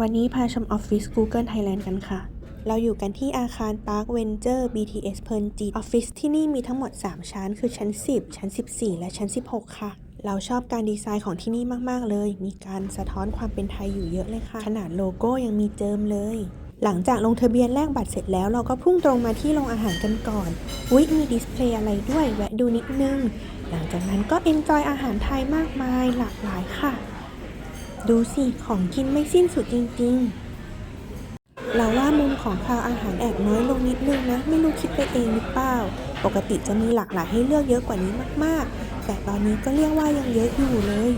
วันนี้พาชมออฟฟิศ Google Thailand กันค่ะ เราอยู่กันที่อาคาร Park Venture BTS เพลินจิตออฟฟิศที่นี่มีทั้งหมด 3 ชั้น คือชั้น 10 ชั้น 14 และชั้น 16 ค่ะ เราชอบการดีไซน์ของที่นี่มาก ๆ เลย มีการสะท้อนความเป็นไทยอยู่เยอะเลยค่ะ ขนาดโลโก้ยังมีเจิมเลย หลังจากลงทะเบียนแลกบัตรเสร็จแล้ว เราก็พุ่งตรงมาที่โรงอาหารกันก่อนอุ๊ยมีดิสเพลย์อะไรด้วยแวะดูนิดนึง หลังจากนั้นก็เอนจอยอาหารไทยมากมายหลากหลายค่ะ ดูสิ ของกินไม่สิ้นสุดจริงๆ เราว่ามุมของคาวอาหารแอบน้อยลงนิดนึงนะ ไม่รู้คิดไปเองหรือเปล่า ปกติจะมีหลากหลายให้เลือกเยอะกว่านี้มากๆ แต่ตอนนี้ก็เรียกว่ายังเยอะอยู่เลย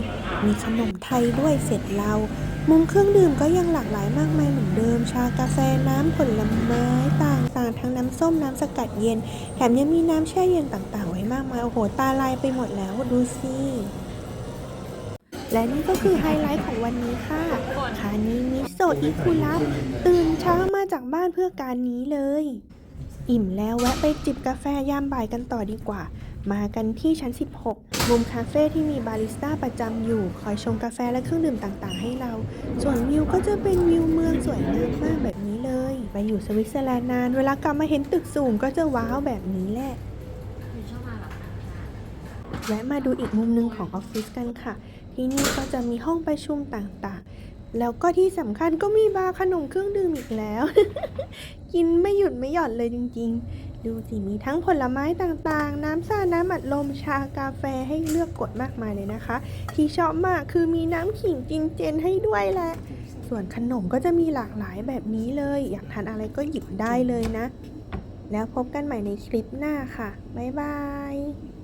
มีขนมไทยด้วยเสร็จเรา มุมเครื่องดื่มก็ยังหลากหลายมากมายเหมือนเดิม ชากาแฟน้ำผลไม้ต่างๆ ทั้งน้ำส้มน้ำสกัดเย็น แถมยังมีน้ำแช่เย็นต่างๆ ไว้มากมาย โอ้โห ตาลายไปหมดแล้ว ดูสิ และนี่ก็คือไฮไลท์ของวันนี้ค่ะ คานิมิโซะอิคุระตื่นเช้ามาจากบ้านเพื่อการนี้เลย อิ่มแล้วแวะไปจิบกาแฟยามบ่ายกันต่อดีกว่า มากันที่ชั้น 16 มุมคาเฟ่ที่มีบาริสต้าประจำอยู่ คอยชงกาแฟและเครื่องดื่มต่างๆ ให้เรา ส่วนวิวก็จะเป็นวิวเมืองสวยงามมากแบบนี้เลย ไปอยู่สวิตเซอร์แลนด์นาน เวลากลับมาเห็นตึกสูงก็จะว้าวแบบนี้แหละ แวะมาดูอีกมุมหนึ่งของออฟฟิศกันค่ะ ที่นี่ก็จะมีห้องประชุมต่างๆ แล้วก็ที่สำคัญก็มีบาร์ขนมเครื่องดื่มอีกแล้ว กินไม่หยุดไม่หย่อนเลยจริง ๆ ดูสิมีทั้งผลไม้ต่างๆ น้ำซ่าน้ำอัดลมชากาแฟให้เลือกกดมากมายเลยนะคะ ที่ชอบมากคือมีน้ำขิงจินเจนให้ด้วยแหละส่วนขนมก็จะมีหลากหลายแบบนี้เลย อยากทานอะไรก็หยิบได้เลยนะ แล้วพบกันใหม่ในคลิปหน้าค่ะ บ๊ายบาย